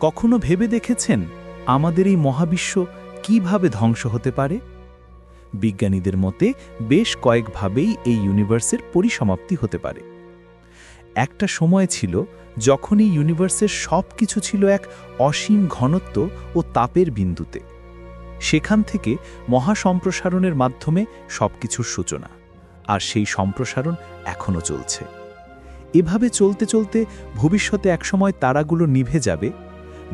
কখনো ভেবে দেখেছেন আমাদের এই মহাবিশ্ব কীভাবে ধ্বংস হতে পারে? বিজ্ঞানীদের মতে বেশ কয়েকভাবেই এই ইউনিভার্সের পরিসমাপ্তি হতে পারে। একটা সময় ছিল যখন এই ইউনিভার্সের সব কিছু ছিল এক অসীম ঘনত্ব ও তাপের বিন্দুতে। সেখান থেকে মহাসম্প্রসারণের মাধ্যমে সবকিছুর সূচনা, আর সেই সম্প্রসারণ এখনও চলছে। এভাবে চলতে চলতে ভবিষ্যতে একসময় তারাগুলো নিভে যাবে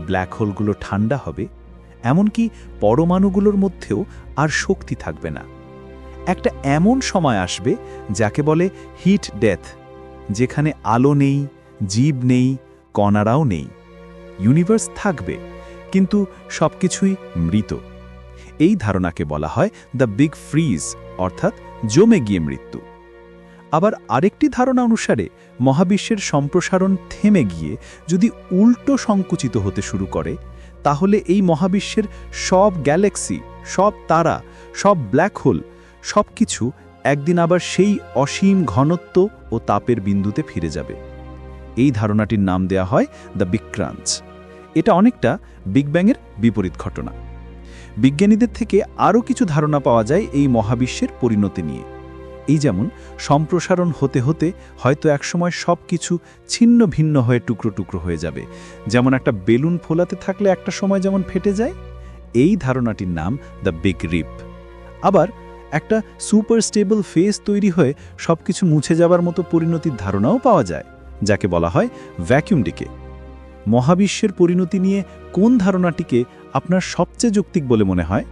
ব্ল্যাক হোলগুলো ঠান্ডা হবে, এমনকি পরমাণুগুলোর মধ্যেও আর শক্তি থাকবে না। একটা এমন সময় আসবে যাকে বলে হিট ডেথ, যেখানে আলো নেই, জীব নেই, কণারাও নেই। ইউনিভার্স থাকবে, কিন্তু সবকিছুই মৃত। এই ধারণাকে বলা হয় দ্য বিগ ফ্রিজ, অর্থাৎ জমে গিয়ে মৃত্যু। আবার আরেকটি ধারণা অনুসারে, মহাবিশ্বের সম্প্রসারণ থেমে গিয়ে যদি উল্টো সংকুচিত হতে শুরু করে, তাহলে এই মহাবিশ্বের সব গ্যালাক্সি, সব তারা, সব ব্ল্যাক হোল সব কিছু একদিন আবার সেই অসীম ঘনত্ব ও তাপের বিন্দুতে ফিরে যাবে। এই ধারণাটির নাম দেয়া হয় দ্য বিক্রাঞ্চ এটা অনেকটা বিগ ব্যাংয়ের বিপরীত ঘটনা। বিজ্ঞানীদের থেকে আরও কিছু ধারণা পাওয়া যায় এই মহাবিশ্বের পরিণতি নিয়ে। এই যেমন সম্প্রসারণ হতে হতে হয়তো একসময় সব কিছু ছিন্ন ভিন্ন হয়ে টুকরো টুকরো হয়ে যাবে। যেমন একটা বেলুন ফোলাতে থাকলে একটা সময় যেমন ফেটে যায়, এই ধারণাটির নাম দ্য বিগ রিপ। আবার একটা সুপার স্টেবল ফেস তৈরি হয়ে সব কিছু মুছে যাবার মতো পরিণতির ধারণাও পাওয়া যায়, যাকে বলা হয় ভ্যাকিউম ডিকে। মহাবিশ্বের পরিণতি নিয়ে কোন ধারণাটিকে আপনার সবচেয়ে যৌক্তিক বলে মনে হয়?